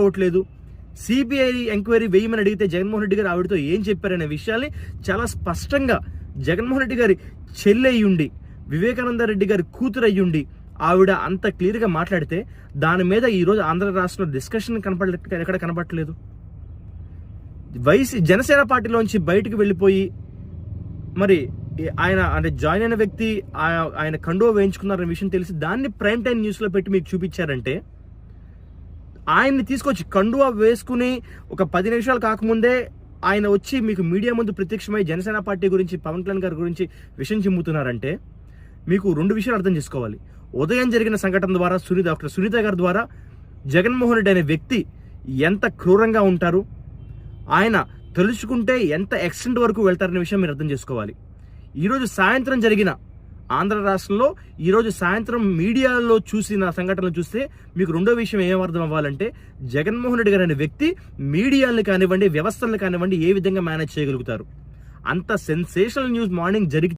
అవ్వట్లేదు CBI enquiry వేయమని అడిగితే జగన్మోహన్ రెడ్డి గారు ఆవిడతో ఏం చెప్పారనే విషయాల్ని చాలా స్పష్టంగా జగన్మోహన్ రెడ్డి గారి చెల్లి అయ్యుండి వివేకానంద రెడ్డి గారి కూతురు అయ్యుండి ఆవిడ అంత క్లియర్గా మాట్లాడితే దాని మీద ఈరోజు ఆంధ్ర రాష్ట్రంలో డిస్కషన్ కనపడ ఎక్కడ కనపడలేదు వైసీ జనసేన పార్టీలోంచి బయటకు వెళ్ళిపోయి మరి ఆయన అంటే జాయిన్ అయిన వ్యక్తి ఆయన కండో వేయించుకున్నారనే విషయం తెలిసి దాన్ని ప్రైమ్ టైం న్యూస్లో పెట్టి మీకు చూపించారంటే ఆయన్ని తీసుకొచ్చి కండువా వేసుకుని ఒక పది నిమిషాలు కాకముందే ఆయన వచ్చి మీకు మీడియా ముందు ప్రత్యక్షమై జనసేన పార్టీ గురించి పవన్ కళ్యాణ్ గారి గురించి విషయం చిమ్ముతున్నారంటే మీకు రెండు విషయాలు అర్థం చేసుకోవాలి. ఉదయం జరిగిన సంఘటన ద్వారా సునీత డాక్టర్ సునీత గారి ద్వారా జగన్మోహన్ రెడ్డి అనే వ్యక్తి ఎంత క్రూరంగా ఉంటారు? ఆయన తెలుసుకుంటే ఎంత ఎక్స్టెంట్ వరకు వెళ్తారనే విషయం మీరు అర్థం చేసుకోవాలి. ఈరోజు సాయంత్రం జరిగిన ఆంధ్ర రాష్ట్రంలో ఈరోజు సాయంత్రం మీడియాలో చూసిన సంఘటనలు చూస్తే మీకు రెండో విషయం ఏమర్థం అర్థం అవ్వాలంటే జగన్మోహన్ రెడ్డి గారు అనే వ్యక్తి మీడియాలను కానివ్వండి వ్యవస్థలను కానివ్వండి ఏ విధంగా మేనేజ్ చేయగలుగుతారు? అంత సెన్సేషనల్ న్యూస్ మార్నింగ్ జరిగి